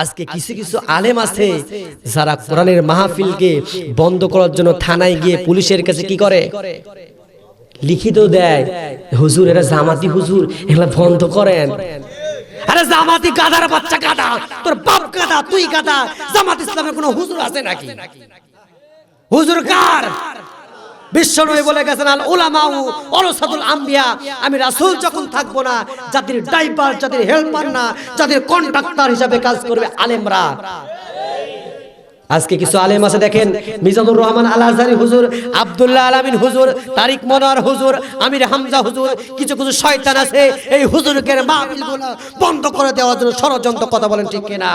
আজকে কিছু কিছু আলেম আছে যারা কোরআনের মাহফিলকে বন্ধ করার জন্য থানায় গিয়ে পুলিশের কাছে কি করে? লিখিত দেয়। হুজুর এরা জামাতি হুজুর এগুলা বন্ধ করেন। আরে জামাতি গাদার বাচ্চা গাদা তোর বাপ গাদা তুই গাদা। জামাত ইসলামের কোনো হুজুর আছে নাকি? হুজুর কার? বিশ্বনবী বলে গেছেন, আল উলামাউ ওরাসাতুল আম্বিয়া। আমি রাসূল যখন থাকব না, জাতির ড্রাইভার জাতির হেল্পার না, জাতির কন্ট্রাক্টর হিসাবে কাজ করবে আলেমরা। আজকে কিছু আলেম আছে, দেখেন, মিজানুর রহমান আল হুজুর, আব্দুল্লাহ আলামিন হুজুর, তারিক মনোয়ার হুজুর, আমির হামজা হুজুর, কিছু কিছু শয়তান আছে, এই হুজুরকে মাহফিলগুলো বন্ধ করে দেওয়ার জন্য ষড়যন্ত্র কথা বলেন ঠিক কিনা?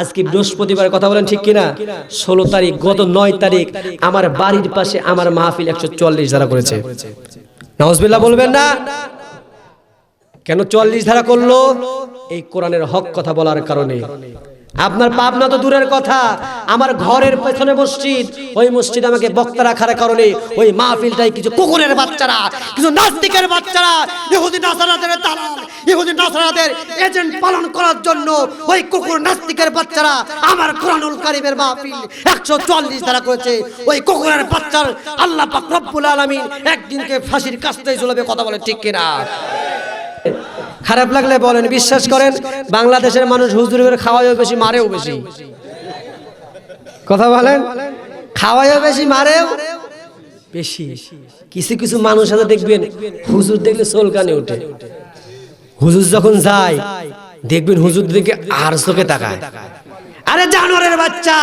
আজকে বৃহস্পতিবার কথা বলেন ঠিক কিনা? ষোলো তারিখ, গত নয় তারিখ আমার বাড়ির পাশে আমার মাহফিল একশো চল্লিশ ধারা করেছে। নওয়াজবিল্লাহ বলবেন না? কেন চল্লিশ ধারা করল? এই কোরআনের হক কথা বলার কারণে। আপনার পাবনা তো দূরের কথা। আমার ঘরের পেছনে মসজিদ। ওই মসজিদ আমাকে বক্তা রাখার কারণে ওই মাহফিলটাই কিছু কুকুরের বাচ্চারা, কিছু নাস্তিকের বাচ্চারা, ইহুদি নাসারাদের দালাল, ইহুদি নাসারাদের এজেন্ট পালন করার জন্য ওই কুকুর নাস্তিকের বাচ্চারা আমার কোরআনুল কারিমের মাহফিল একশো চল্লিশ ধারা করেছে। ওই কুকুরের বাচ্চার আল্লাহ পাক রব্বুল আলামিন একদিনকে ফাঁসির কাছতেই ঝুলাবে, কথা বলে ঠিক কিনা? খারাপ লাগলে বলেন, বিশ্বাস করেন, বাংলাদেশের মানুষ হুজুর করে খাওয়াইও বেশি, মারেও বেশি। কথা বলেন? খাওয়াইও বেশি, মারেও বেশি। কিছু কিছু মানুষ আছে, দেখবেন, হুজুর দেখলে সোলকানে ওঠে। হুজুর যখন যায়, দেখবেন হুজুর দিকে আর চোখে তাকায়। আরে জানোয়ারের বাচ্চা,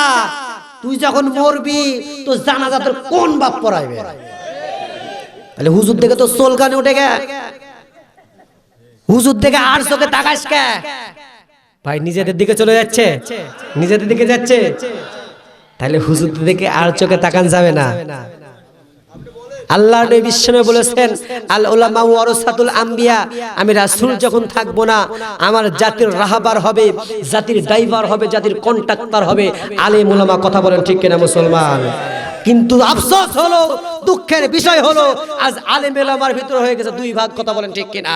তুই যখন মরবি তো জানাজা তোর কোন বাপ পড়াইবে? তাহলে হুজুর দেখে তো সোলকানে উঠে গে হুজুর দেখে আর চোখে তাকাস কে? ভাই, নিজেদের দিকে চলে যাচ্ছে? নিজেদের দিকে যাচ্ছে? তাহলে হুজুর দিকে আর চোখে তাকান যাবে না। আল্লাহ নবী বিশ্বমে বলেছেন, আল উলামা ওয়ারাসাতুল আম্বিয়া আমি রাসূল যখন থাকব না, আমার জাতির রাহাবার হবে, জাতির ড্রাইভার হবে, জাতির কন্ট্রাক্টর হবে। আলেম উলামা কথা বলেন ঠিক কিনা মুসলমান? কিন্তু আফসোস হলো, দুঃখের বিষয় হলো, আজ আলেম উলামার ভিতর হয়ে গেছে দুই ভাগ কথা বলেন ঠিক কিনা?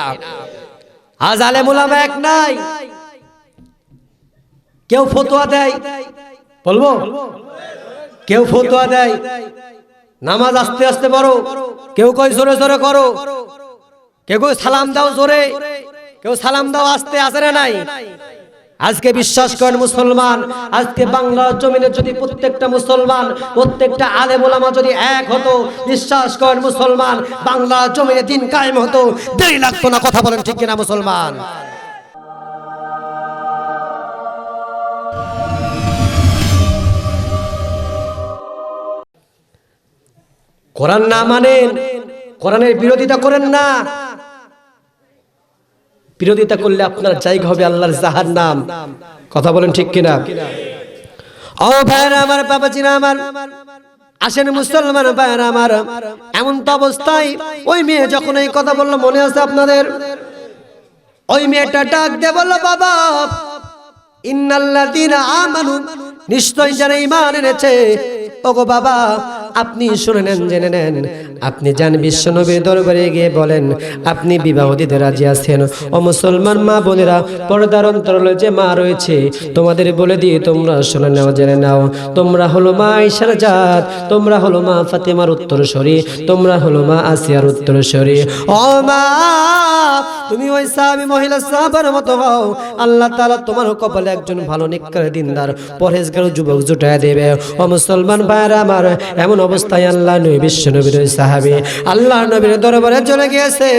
আজ আলেম উলামা এক নাই। কেউ ফতোয়া দেয়? বলব? কেউ ফতোয়া দেয়? নামাজ আস্তে আস্তে পড়ো। কেউ কই জোরে জোরে করো। কেউ কই সালাম দাও জোরে। কেউ, সালাম দাও আস্তে আসে নাই? আজকে বিশ্বাস করেন মুসলমান, আজকে বাংলার জমিনে যদি প্রত্যেকটা মুসলমান, প্রত্যেকটা আলে ওলামা যদি এক হতো, বিশ্বাস করেন মুসলমান, বাংলার জমিনে দিন কায়েম হতো, দেরি লাগতো না কথা বলেন ঠিক কিনা মুসলমান? কোরআন না মানেন, কোরআনের বিরোধিতা করেন না। বিরোধিতা করলে আপনার জায়গা হবে আল্লাহর জাহার নাম কথা বলেন ঠিক কিনা? ও ভাইরা আমার বাবা বাবাজিরা আমার, আসেন মুসলমান ভাইরা আমার, এমন তো অবস্থায় ওই মেয়ে যখন এই কথা বলল মনে আছে আপনাদের? ওই মেয়েটা ডাক দিয়ে বলল, বাবা, ইন্নাল্লাযীনা আমানু নিশ্চয় যারা ঈমান এনেছে, ওগো বাবা আপনি শুনে নেন জেনে নেন। আপনি যান বিশ্বনবীর দরবারে গিয়ে বলেন, আপনি বিবাহ দিতে রাজি আছেন? ও মুসলমান মা বোনেরা, পর্দার অন্তরালে যে মা রয়েছে, তোমাদের বলে দিয়ে তোমরা শুনে নাও, জেনে নাও। তোমরা হলো মা ঈশার জাত, তোমরা হলো মা ফাতেমার উত্তরসূরি তোমরা হলো মা আসিয়ার উত্তরসূরি ও মা তুমি ওই সাহাবী মহিলা সাহাবার মতো হও। আল্লাহ তাআলা তোমার কপালে একজন ভালো নিকার দিনদার, পরহেজগার যুবক জুটায় দেবে। ও মুসলমান ভাইরা আমার, এমন অবস্থায় আল্লাহ নবী, বিশ্ব নবীর ওই সাহাবী। আল্লাহ নবীর দরবারে চলে গিয়েছে।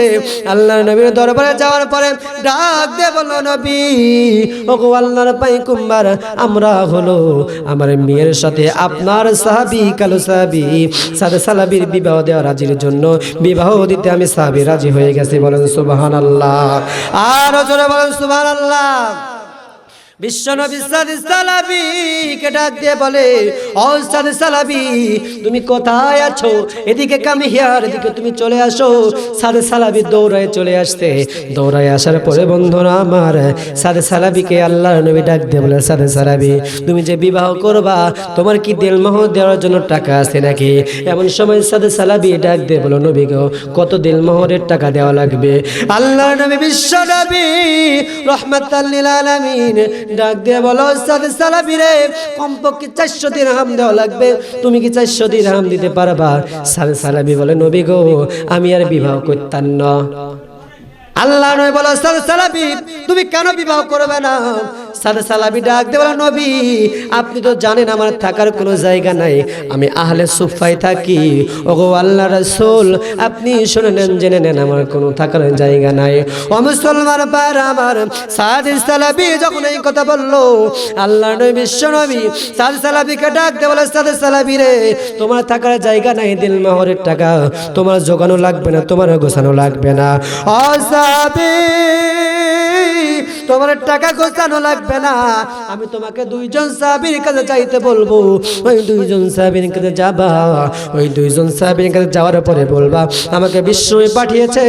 আল্লাহ নবীর দরবারে যাওয়ার পরে ডাক বলল, নবী ও গো আল্লাহর পাই কুম্বার, আমরা হলো আমার মেয়ের সাথে আপনার সাহাবী, কালো সাহাবী। সাদে সালাবির বিবাহ দেওয়া রাজির জন্য বিবাহ দিতে আমি সাহাবী রাজি হয়ে গেছি। বলেন সুবাহান আল্লাহ আর জোরে বলেন সুভান আল্লাহ ডাক বলে সালাবি তুমি কোথায় আছো? এদিকে কামি তুমি চলে আসো। সালাবি দৌড়ায় চলে আসতে। দৌড়ায় পরে আমার সাদ ডাক বলে সালাবি তুমি যে বিবাহ করবা, তোমার কি দিলমোহ দেওয়ার জন্য টাকা আছে নাকি? এমন সময় সাদ সালাবি ডাক দিয়ে বলো, নবী গো, কত দিলমোহরের টাকা দেওয়া লাগবে? আল্লাহর নবী বিশ্ব নবী আলামিন ডাক দিয়ে বলো সালাবি রে, কমপক্ষে চারশো দিন হাম দেওয়া লাগবে। তুমি কি চারশো দিন হাম দিতে পারবা? সাদে সালাবি বলে, নবী গো, আমি আর বিবাহ করতাম না। আল্লাহ নয় বলো সাদে সালাবি তুমি কেন বিবাহ করবে না? সাদে সালাবি ডাক বলো, নবী, আপনি তো জানেন আমার থাকার কোনো জায়গা নাই। আমি আহলে সুফাই থাকি। ওগো আল্লাহ রাসূল, আপনি শুনে নেন, জেনে নেন আমার কোনো থাকার জায়গা নাই। ও মুসলমান পার আমার সাদে সালাবি যখন এই কথা বলল আল্লাহ নবী, বিশ্ব নবী, সাদে সালাবিকে ডাক বলে, সাদে সালাবি রে, তোমার থাকার জায়গা নাই দিল মাহরের টাকা। তোমার জোগানো লাগবে না, তোমার গোছানো লাগবে না। ও সাহাবী তোমার টাকা গোছানো লাগবে না। আমি তোমাকে দুইজন সাহাবীর কাছে চাইতে বলব। ওই দুইজন সাহাবীর কাছে যাবা। ওই দুইজন সাহাবীর কাছে যাওয়ার পরে বলবা, আমাকে বিশ্বনবী পাঠিয়েছে,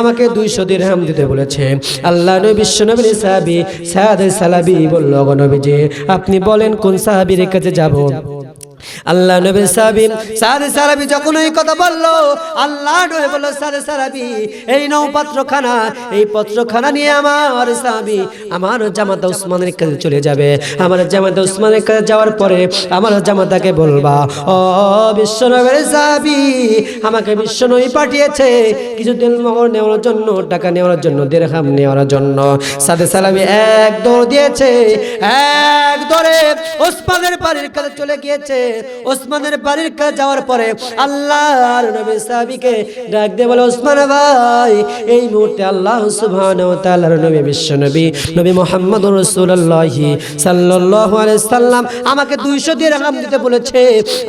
আমাকে দুইশো দিরহাম দিতে বলেছে। আল্লাহ নবী বিশ্বনবীর সাহাবী সাদ সালাবি বলল গো নবীজি, আপনি বলেন কোন সাহাবীর কাছে যাব? আল্লাহ নবী সাহাবী সাদে সারাবি যখন এই কথা বলল আল্লাহ নবী বলল সাদে সারাবি এই নৌ পাত্রখানা এই পত্রখানা নিয়ে আমার সাহাবী আমার জামাতা উসমানের কাছে চলে যাবে। আমার জামাতা উসমানের কাছে যাওয়ার পরে আমার জামাতাকে বলবা ও বিশ্বনবীর সাহাবী আমাকে বিশ্বনবী পাঠিয়েছে কিছু দিন মহর নেওয়ার জন্য টাকা নেওয়ার জন্য দেড়হাম নেওয়ার জন্য। সাদে সালামি এক দৌড় দিয়েছে এক দৌড়ে ওসমানের বাড়ির কাছে চলে গিয়েছে। ওসমানের বাড়ির কাছে যাওয়ার পরে আল্লাহর নবী সাহাবীকে ডাক দিয়ে বলে, ওসমান ভাই, এই মুহূর্তে আল্লাহ সুবহানাহু ওয়া তাআলার নবী বিশ্ব নবী নবী মুহাম্মদুর রাসূলুল্লাহ সাল্লাল্লাহু আলাইহি সাল্লাম আমাকে 200 দিরহাম দিতে বলেছে।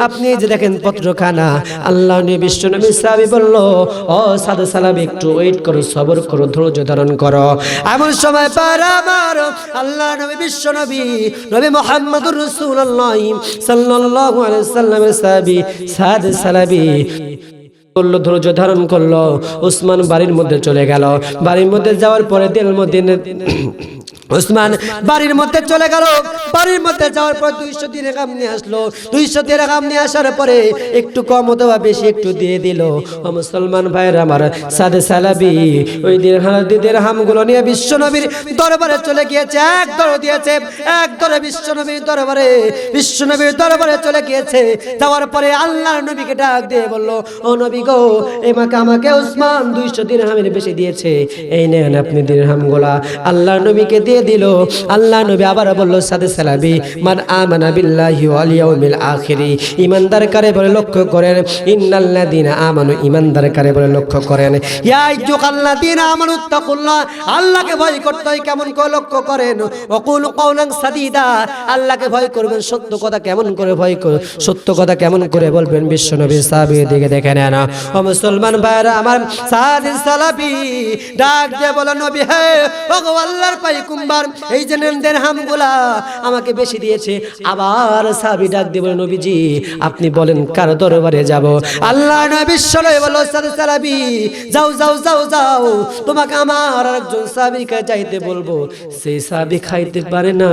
আপনি যে দেখেন পত্রখানা, আল্লাহ নবী বিশ্ব নবী সাহাবী বলল, ও সাদা সালাম, একটু ওয়েট করো, সবর করো, ধৈর্য ধারণ করো। এমন সময় পার আমার আল্লাহ নবী বিশ্ব নবী নবী মুহাম্মদুর রাসূলুল্লাহ সাল্লাল্লাহু আলাইহি সাল্লামের সাহাবী সাদ সালাবি করল, ধৈর্য ধারণ করল, উসমান বাড়ির মধ্যে চলে গেল। বাড়ির মধ্যে যাওয়ার পরে দিনের মধ্যে ওসমান বাড়ির মধ্যে চলে গেল। বাড়ির মধ্যে যাওয়ার পর দুইশো দিনে কাম নিয়ে আসলো। দুইশো দিনে কাম নিয়ে আসার পরে একটু কম অথবা বেশি একটু দিয়ে দিল। মুসলমান ভাইয়ের আমার সাদে সালাবি, ওই দিন দিদের হামগুলো নিয়ে বিশ্বনবীর দরবারে চলে গিয়েছে। এক দর দিয়েছে, এক দরে বিশ্বনবীর দরবারে। বিশ্বনবীর দরবারে চলে গিয়েছে। যাওয়ার পরে আল্লাহ নবীকে ডাক দিয়ে বলল, ও নবী গো এমাকে আমাকে ওসমান দুইশো দিন হামের বেশি দিয়েছে। এই নেন আপনি দিন হামগুলা আল্লাহ নবীকে দিয়ে দিল। আল্লাহ নবী আবার বলল, সাদে সালাবি মান আমানা বিল্লাহি ওয়াল ইয়াউমিল আখিরি। ইমানদার কারে বলে লক্ষ্য করেন, ইন্নাল্লাযিনা আমানু, ইমানদার কারে বলে লক্ষ্য করেন। ইয়া আইয়ুহাল্লাযিনা আমানু তাকুল্লাহ আল্লাহকে ভয় করতে হয় কেমন করে লক্ষ্য করেন? ওয়াকুলু কাওলান সাদিদা, আল্লাহকে ভয় করবেন, সত্য কথা কেমন করে ভয় করে, সত্য কথা কেমন করে বলবেন বিশ্বনবী সাহাবী দিকে দেখে নেন। ও মুসলমান ভাইরা আমার সাদিন সালাবি ডাক দিয়ে বলো, নবী হে, ওগো আল্লাহর পাই কুম্বার এই যে নেন দেরহামগুলা আমাকে বেশি দিয়েছে। আবার সাহাবী ডাক দিয়ে নবীজি, আপনি বলেন কার দরবারে যাব? আল্লাহ নবী বলো সাদ সালাবি যাও যাও যাও যাও। তোমাকে আমার আর একজন সাহাবীকে চাইতে বলব। সেই সাহাবী খাইতে পারে না।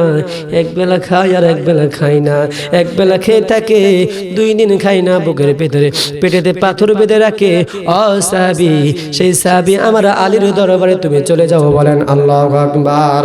এক বেলা খায় আর এক বেলা খায় না। এক বেলা খেয়ে থাকে, দুই দিন খায় না বুকের ভেতরে। পেটেতে পাথর বেঁধে রাখে। অ সাহাবী, সেই সাহাবী আমার আলীর দরবারে তুমি চলে যাও বলেন আল্লাহ আকবার।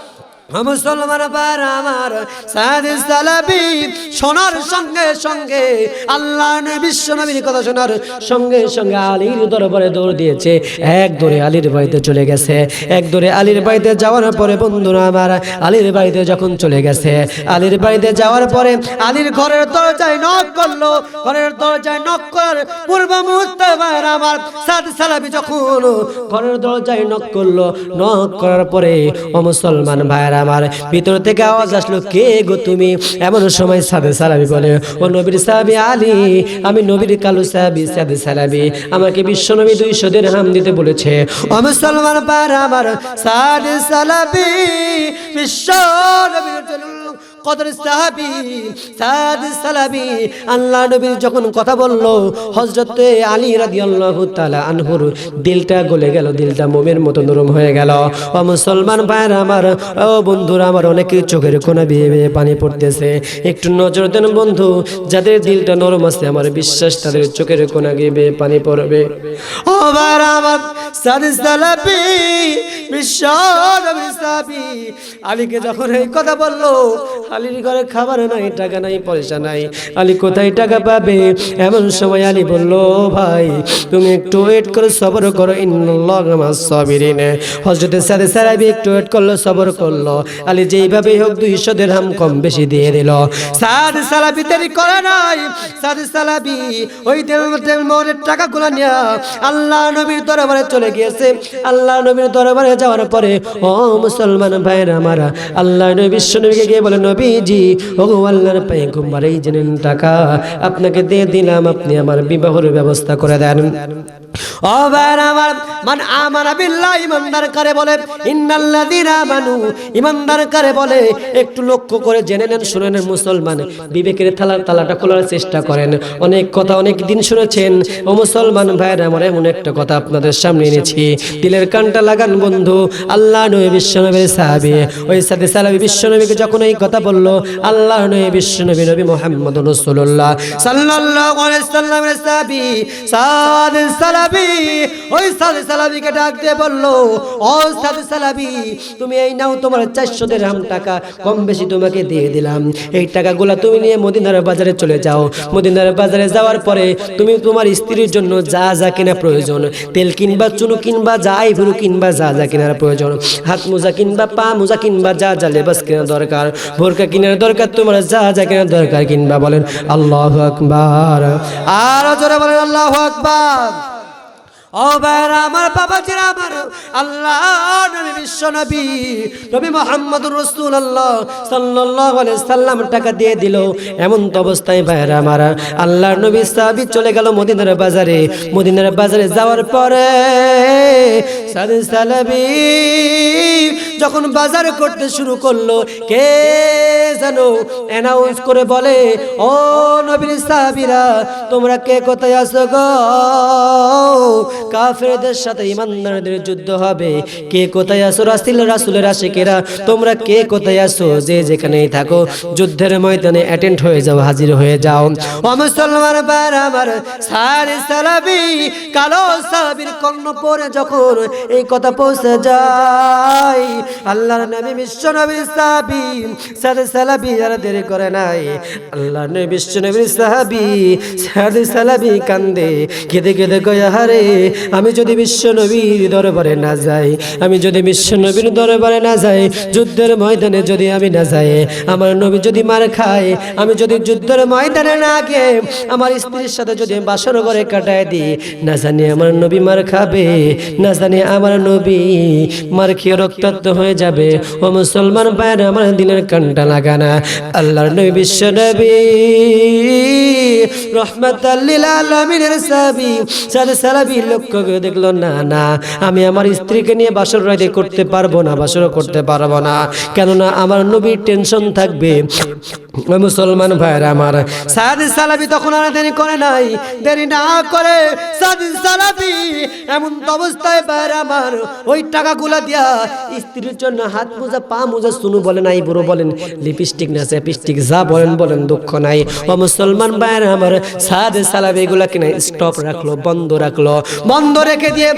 মুসলমান পার আমার সাদিস সালাবি শোনার সঙ্গে সঙ্গে আল্লাহ বিশ্ব নবীর কথা শোনার সঙ্গে সঙ্গে আলীর দরবারে দৌড় দিয়েছে। এক দৌড়ে আলীর বাড়িতে চলে গেছে। এক দৌড়ে আলীর বাড়িতে যাওয়ার পরে বন্ধুরা আমার, আলীর বাড়িতে যখন চলে গেছে, আলীর বাড়িতে যাওয়ার পরে আলীর ঘরের দরজায় নক করল। ঘরের দরজায় নক করার পূর্ব মুহূর্তে আমার সাদ সালাবি যখন ঘরের দরজায় নক করল নক করার পরে, ও মুসলমান ভাইয়েরা আমার ভিতর থেকে আওয়াজ আসলো, কে গো তুমি? এমন সময় সাদে সালাবি বলে, ও নবীর সাহাবি আলী, আমি নবীর কালু সাহাবি, সাদে সালাবি আমাকে বিশ্বনবী দুইশো দিন হাম দিতে বলেছে। ও মুসলমান পার আমার সাদে সালাবি বিশ্ব নবীর কদর সাহাবি, সাদ সালাবি, আল্লাহ নবীর যখন কথা বলল, হযরত আলী রাদিয়াল্লাহু তাআলা আনহুর দিলটা গলে গেল, দিলটা মোমের মতো নরম হয়ে গেল। ও মুসলমান ভাইরা আমার, ও বন্ধুরা আমার অনেকের চোখের কোনা বেয়ে বেয়ে পানি পড়তেছে। একটু নজর দেন বন্ধু, যাদের দিলটা নরম আছে, আমার বিশ্বাস তাদের চোখের কোনা গিয়ে বেয়ে পানি পড়বে। ও ভাইরা আমার, সাদ সালাবি বিশ্ব নবী আলীকে যখন এই কথা বলল আলীর ঘরে খাবার নাই, টাকা নাই, পয়সা নাই। আলী কোথায় টাকা পাবে? এমন সময় আলী বলল, ভাই, তুমি একটু ওয়েট করে সবর করো ইন্নআল্লাহিরিন হজরতের সাথে সারাবি একটু ওয়েট করল, সবর করল। আলী যেইভাবেই হোক দুইশো দেড়হাম কম বেশি দিয়ে দিল। সাদ সালাবি দেরি করে নাই। সাদ সালাবি ওই মোড়ের টাকাগুলো নিয়ে আল্লাহ নবীর দরবারে চলে গিয়েছে। আল্লাহ নবীর দরবারে যাওয়ার পরে, ও মুসলমান ভাইরা আমারা আল্লাহ নবী বিশ্ব নবীকে গিয়ে বলে নবীজি ও আল্লাহর পাইকুম্বার এই জেনেন টাকা আপনাকে দিয়ে দিলাম, আপনি আমার বিবাহের ব্যবস্থা করে দেন। ও আমার মান আমানা বিল্লাহ ইমানদার করে বলে, ইন্নাল্লাযীনা আমানু, ইমানদার করে বলে, একটু লক্ষ্য করে জেনে নেন, শুনে নেন মুসলমান, বিবেকের থালা তালাটা খোলার চেষ্টা করেন। অনেক কথা অনেক দিন শুনেছেন। ও মুসলমান ভাইরা আমার এমন একটা কথা আপনাদের সামনে এনেছি। দিলের কানটা লাগান বন্ধু, আল্লাহ নবী বিশ্বনবীর সাহাবী। ওই সাথে সালাবি বিশ্বনবীকে যখন এই কথা বলল, আল্লাহ নবী বিশ্বনবী নবী মোহাম্মদ রাসূলুল্লাহ। সাল্লাল্লাহু আলাইহি সাদ সালাবি, ওই সাদ সালাবিকে ডাক দিয়ে বলল, ও সাদ সালাবি, তুমি এই নাও তোমার 400 দিরহাম টাকা, কম বেশি তোমাকে দিয়ে দিলাম। এই টাকাগুলো তুমি নিয়ে মদিনার বাজারে চলে যাও। মদিনার বাজারে যাওয়ার পরে তুমি তোমার স্ত্রীর জন্য যা যা কিনা প্রয়োজন, তেল কিনবা, চুনো কিনবা যাই ভুরু কিনবা, যা যা কেনার প্রয়োজন, হাত মোজা কিনবা, পা মোজা কিনবা, যা যা লেবাস কেনার দরকার ভোরকা কেনার দরকার, তোমার যা যা কেনার দরকার কিনবা বলেন আল্লাহ আকবার। আর জোরে বলেন আল্লাহ আকবার। ও ভাইরা আমার বাবা জিরা আমার আল্লাহ, নবী বিশ্ব নবী নবী মোহাম্মদুর রাসূলুল্লাহ সাল্লাল্লাহু আলাইহি সাল্লাম টাকা দিয়ে দিল। এমন তো অবস্থায় ভাইরা আমার আল্লাহর নবী সাহাবী চলে গেল মদিনার বাজারে। মদিনার বাজারে যাওয়ার পরে সালাবি যখন বাজার করতে শুরু করল, কে জানো অ্যানাউন্স করে বলে, ও নবীর সাহাবীরা, তোমরা কে কোথায় আসো গো? কাফেরদের সাথে ইমানদারদের যুদ্ধ হবে। কে কোথায় আসো রাসিল, রাসুলের আশেকেরা, তোমরা কে কোথায় আসো যে যেখানেই থাকো, যুদ্ধের ময়দানে অ্যাটেন্ড হয়ে যাও, হাজির হয়ে যাও। মুসলমান বার আমার সারে সালাবি, কালো সাহাবীর কর্ণ পরে যখন এই কথা পৌঁছে যায়, আল্লাহর নবী বিশ্ব নবী সাহাবী সারে সালাবি আর দেরি করে নাই। আল্লাহর নবী বিশ্ব নবী সাহাবী সারে সালাবি কান্দে, কেঁদে কেঁদে গয়া হারে আমি যদি বিশ্ব নবীর দরবারে না যাই, আমি যদি বিশ্ব নবীর দরবারে না যাই, যুদ্ধের ময়দানে যদি আমি না যাই, আমার নবী যদি মার খায়, আমি যদি যুদ্ধের ময়দানে না গিয়ে আমার স্ত্রীর সাথে যদি বাসর ঘরে কাটায় দিই, না জানি আমার নবী মার খাবে, না জানি আমার নবী মার খেয়ে রক্তাক্ত হয়ে যাবে। ও মুসলমান ভাইয়ের, আমার দিনের কানটা লাগানা আল্লাহর নবী বিশ্ব নবী রহমাতাল্লিল আলামিনের সাহাবী, সাদে সালাবি করে দেখল, না না, আমি আমার স্ত্রীকে নিয়ে বাসর রাইতে করতে পারব না বাসর করতে পারব না। কেননা আমার নবীর টেনশন থাকবে। মুসলমান ভাইয়ের আমার, সাদি সালাবি তখন আর দেরি করে নাই। দেরি না করে সাদি সালাবি এমন অবস্থায় ভাইয়ের আমার ওই টাকাগুলা দিয়া স্ত্রীর জন্য হাত মোজা, পা মোজা শুনু বলেন নাই বুড়ো বলেন, লিপস্টিক না লিপস্টিক যা বলেন বলেন, দুঃখ নাই। ও মুসলমান ভাইয়ের আমার, সাদে সালাবি এগুলা কিনা স্টপ রাখল, বন্ধ রাখল। বন্ধ রেখে দিয়ে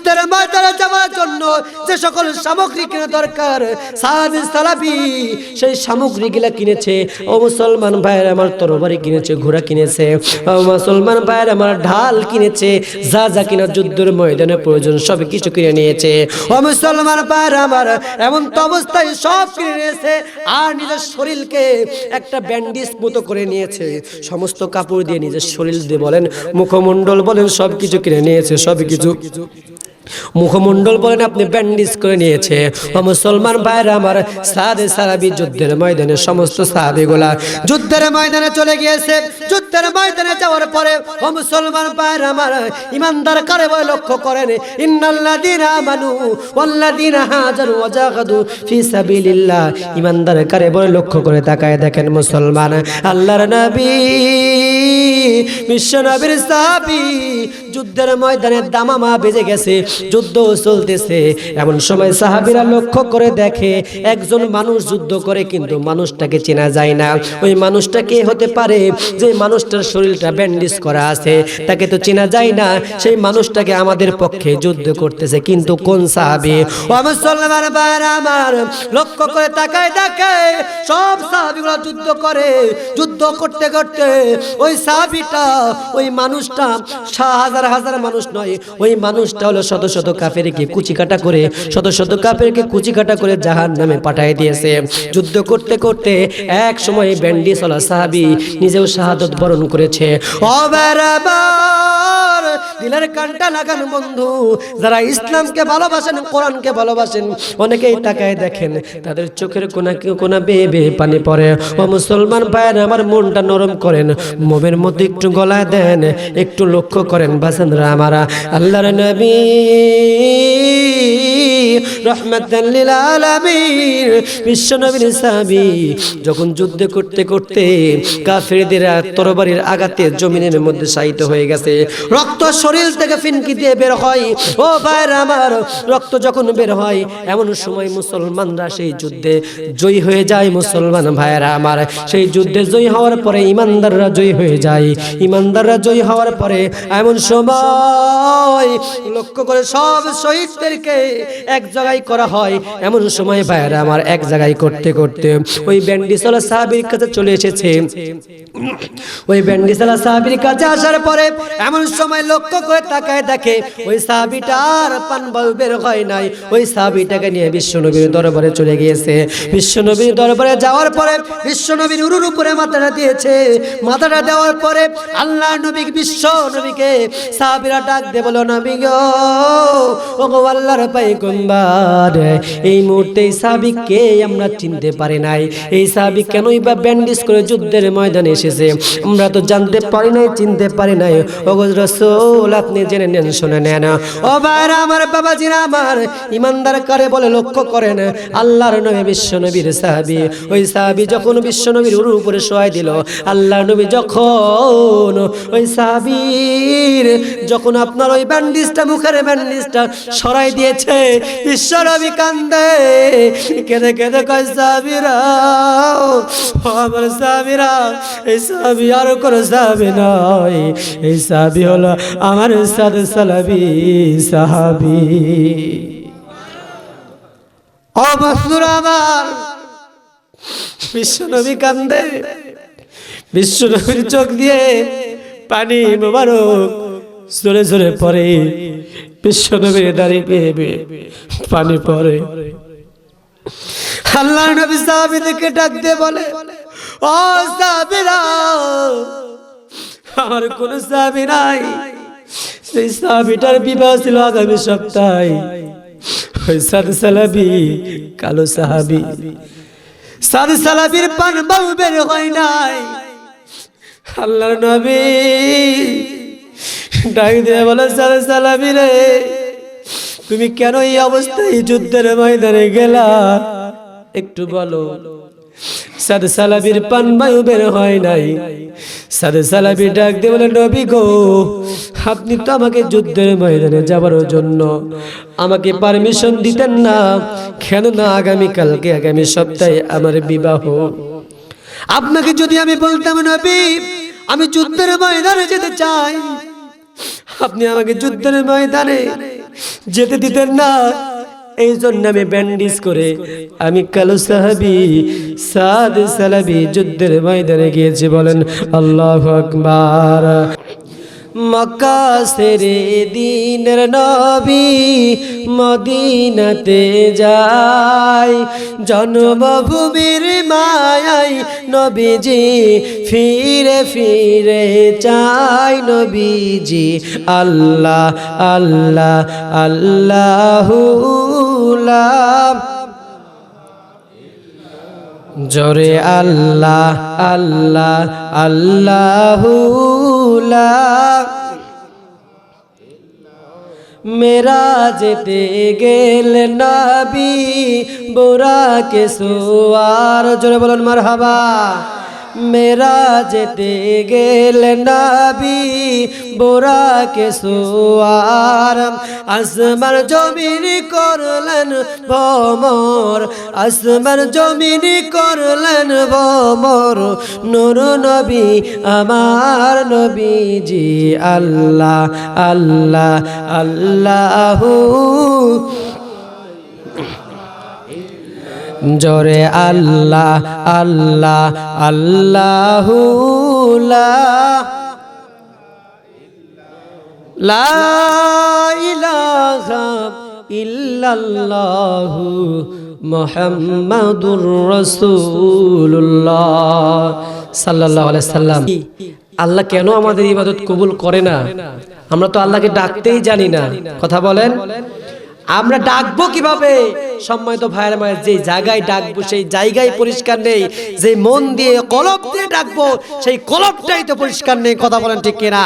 যুদ্ধের ময়দানে যাওয়ার জন্য যে সকল সামগ্রী কেনা দরকার সাদ সালাবি সেই সামগ্রীগুলা কিনেছে। ও মুসলমান ভাইয়ের, আমার তরবারি কিনেছে, ঘোড়া কিনেছে। ও মুসলমান ভাইয়ের, আমার ঢাল কিনেছে। যা যা কিনা যুদ্ধের ময়দানে প্রয়োজন সব কিছু কিনে নিয়েছে। ও মুসলমান ভাইয়ের, আমার এমন তো অবস্থায় সব কিনে নিয়েছে, আর নিজের শরীরকে একটা ব্যান্ডেজ মতো করে নিয়েছে। সমস্ত কাপড় দিয়ে নিজের শরীর দিয়ে বলেন, মুখমণ্ডল বলেন সব কিছু কিনে নিয়েছে সব কিছু। মুখমণ্ডল বলেন আপনি ব্যান্ডেজ করে নিয়েছে। ও মুসলমান ভাইরা আমার সাদে সারাবি যুদ্ধের ময়দানে সমস্ত সাহাবিগুলা যুদ্ধের ময়দানে চলে গিয়েছে। যুদ্ধের ময়দানে যাওয়ার পরে ও মুসলমান ভাইরা আমার ইমানদার কারে বলে লক্ষ্য করেন, ইন্নাল্লাযীনা আমানু ওয়াল্লাযীনা হাজারু ওয়া জাহাদু ফি সাবিলিল্লাহ। ইমানদার কারে বলে লক্ষ্য করে তাকায় দেখেন মুসলমান, আল্লাহর নবী। বিশ্ব নবীর সাহাবী যুদ্ধের ময়দানে দামামা বেজে গেছে, যুদ্ধ চলতেছে। এমন সময় সাহাবীরা লক্ষ্য করে দেখে একজন মানুষ যুদ্ধ করে, কিন্তু মানুষটাকে চেনা যায় না। ওই মানুষটা কে হতে পারে? যে মানুষটার শরীরটা ব্যান্ডেজ করা আছে, তাকে তো চেনা যায় না। সেই মানুষটাকে আমাদের পক্ষে যুদ্ধ করতেছে, কিন্তু কোন সাহাবী? লক্ষ্য করে তাকায় দেখে সব সাহাবীগুলো যুদ্ধ করে, যুদ্ধ করতে করতে ওই সাহাবীটা ওই মানুষটা হাজার হাজার মানুষ নয়, ওই মানুষটা হলো শত শত কাফেরকে কুচি কাটা করে, শত শত কাফেরকে কুচি কাটা করে জাহান নামে পাঠিয়ে দিয়েছে। যুদ্ধ করতে করতে এক সময় ব্যান্ডি ব্যান্ডিসলা সাহাবী নিজেও শাহাদত বরণ করেছে। দিলের কানটা লাগান বন্ধু, যারা ইসলামকে ভালোবাসেন, কোরআনকে ভালোবাসেন, অনেকেই তাকায় দেখেন, তাদের চোখের কোনা কোনা বেয়ে বেয়ে পানি পড়ে। ও মুসলমান ভাইয়ের, আমার মনটা নরম করেন, মোমের মধ্যে একটু গলায় দেন একটু লক্ষ্য করেন বাসেন্দ্রা আমারা আল্লাহর নবী রহমাতাল লিল আলামিন। বিশ্ব নবীর সাহাবী যখন যুদ্ধ করতে করতে কাফেরদের তরবারির আঘাতে জমিনের মধ্যে শায়িত হয়ে গেছে, রক্ত শরীর থেকে ফিনকি দিয়ে বের হয়। ও ভাইরা আমার, রক্ত যখন বের হয়, এমন সময় মুসলমানরা সেই যুদ্ধে জয়ী হয়ে যায়। মুসলমান ভাইয়েরা আমার, সেই যুদ্ধে জয়ী হওয়ার পরে ইমানদাররা জয়ী হয়ে যায়। ইমানদাররা জয়ী হওয়ার পরে এমন সময় লক্ষ্য করে সব শহীদদেরকে এক জায়গায় করা হয়। এমন সময় ভাইয়েরা আমার এক জায়গায় করতে করতে ওই ব্যান্ডিসলা সাহাবির কাছে চলে এসেছে। ওই ব্যান্ডিসলা সাহাবির কাছে আসার পরে এমন সময় লক্ষ্য করে তাকায় দেখে ওই সাহাবিটা আর পান বায়ু বের হয় নাই। ওই সাহাবিটাকে নিয়ে বিশ্বনবীর দরবারে চলে গিয়েছে। বিশ্বনবীর দরবারে যাওয়ার পরে বিশ্বনবীর উরুর উপরে মাথাটা দিয়েছে। মাথাটা দেওয়ার পরে আল্লাহ নবী বিশ্ব নবীকে সাহাবিরা ডাক দে বলো নবী গো ও গো আল্লাহর পাইগম্বার এই মুহূর্তে এই সাহাবিকে আমরা চিনতে পারি নাই। এই সাবিক কেনই বা ব্যান্ডিজ করে যুদ্ধের ময়দানে এসেছে? আমরা তো জানতে পারি নাই, চিনতে পারি নাই। গো রসুল, আপনি জেনে নেন, শুনে নেন। ও বাইরা আমার বাবাজিরা আমার, ইমানদার কারে বলে লক্ষ্য করেন? আল্লাহর নবী বিশ্ব নবীর সাহাবি। ওই সাহাবি যখন বিশ্ব নবীর উপরে শোয়াই দিল আল্লাহ নবী যখন ওই সাহাবীর, যখন আপনার ওই ব্যান্ডিজটা, মুখের ব্যান্ডিজটা সরাই দিয়েছে বিশ্ব নবী কান্দে। কেঁদে কেঁদে কয় সাহাবিরা ও আমার সাহাবিরা এই সাহাবি আর কোনো সাহাবি নয়। এই সাহাবি হলো আমার সাথে সালাবি, সাহাবি। ও বন্ধুরা আমার, বিশ্বনবী কান্দে। বিশ্বনবীর চোখ দিয়ে পানি মোবারক জোরে জোরে পড়ে। বিশ্বনবীর দাঁড়িয়ে পেয়ে পানি পড়ে আল্লাহ নবী ডাক দিয়ে বলে, ও সাহাবীরা, আমার কোন সাহাবী নাই। সেই সাহাবীটার বিবাহ ছিল ওই সালাবি, কালো সাহাবি। সাদ সালাবির পান বাবু বের হয় নাই। আল্লাহর নবী ডাক দিয়ে বলে সাদ সালাবি রে তুমি কেন এই অবস্থায় যুদ্ধের ময়দানে গেলা? একটু বলো সাদ সালাবির পান বায়ু বের হয় নাই। সাদ সালাবি ডাক দিয়ে বলে, নবী গো, আপনি তো আমাকে যুদ্ধের ময়দানে যাবার জন্য আমাকে পারমিশন দিতেন না। কেন না আগামী কালকে আগামী সপ্তাহে আমার বিবাহ। আপনাকে যদি আমি বলতাম, নবী, আমি যুদ্ধের ময়দানে যেতে চাই আপনি আমাকে যুদ্ধের ময়দানে যেতে দিতেন না। এই জন্য আমি ব্যান্ডেজ করে আমি কালো সাহাবি, সাদ সালাবি যুদ্ধের ময়দানে গিয়েছি বলেন, আল্লাহ আকবার। মক্কা সেরে দিনের নবী মদিনাতে যায়। জন্মভূমির মায়াই নবীজি ফিরে ফিরে চাই নবীজি। আল্লাহ আল্লাহ, আল্লাহু লা জোরে আল্লাহ আল্লাহ আল্লাহ মেরা যেতে গেল নাবি বোরাকে সোয়ার। জোরে বলুন মার হাবা মেরা যেতে গেল নাবি বোরাকে সোয়ার আসমার জমিন করলেন ভমর আসমার জমিন করলেন ভমর নুর নবী আমার নবীজি আল্লাহ আল্লাহ আল্লাহু জোরে আল্লাহ আল্লাহ, আল্লাহু ইলাহা ইল্লাল্লাহু মুহাম্মাদুর রাসূলুল্লাহ সাল্লাল্লাহু আলাইহি সাল্লাম। আল্লাহ কেন আমাদের ইবাদত কবুল করে না? আমরা তো আল্লাহকে ডাকতেই জানি না। কথা বলেন। আমরা ডাকবো কীভাবে? সম্মানিত ভাইয়ের, মায়ের, যে জায়গায় ডাকবো, সেই জায়গায় পরিষ্কার নেই। যে মন দিয়ে কলপ দিয়ে ডাকবো, সেই কলপটাই তো পরিষ্কার নেই, কথা বলেন ঠিক কিনা?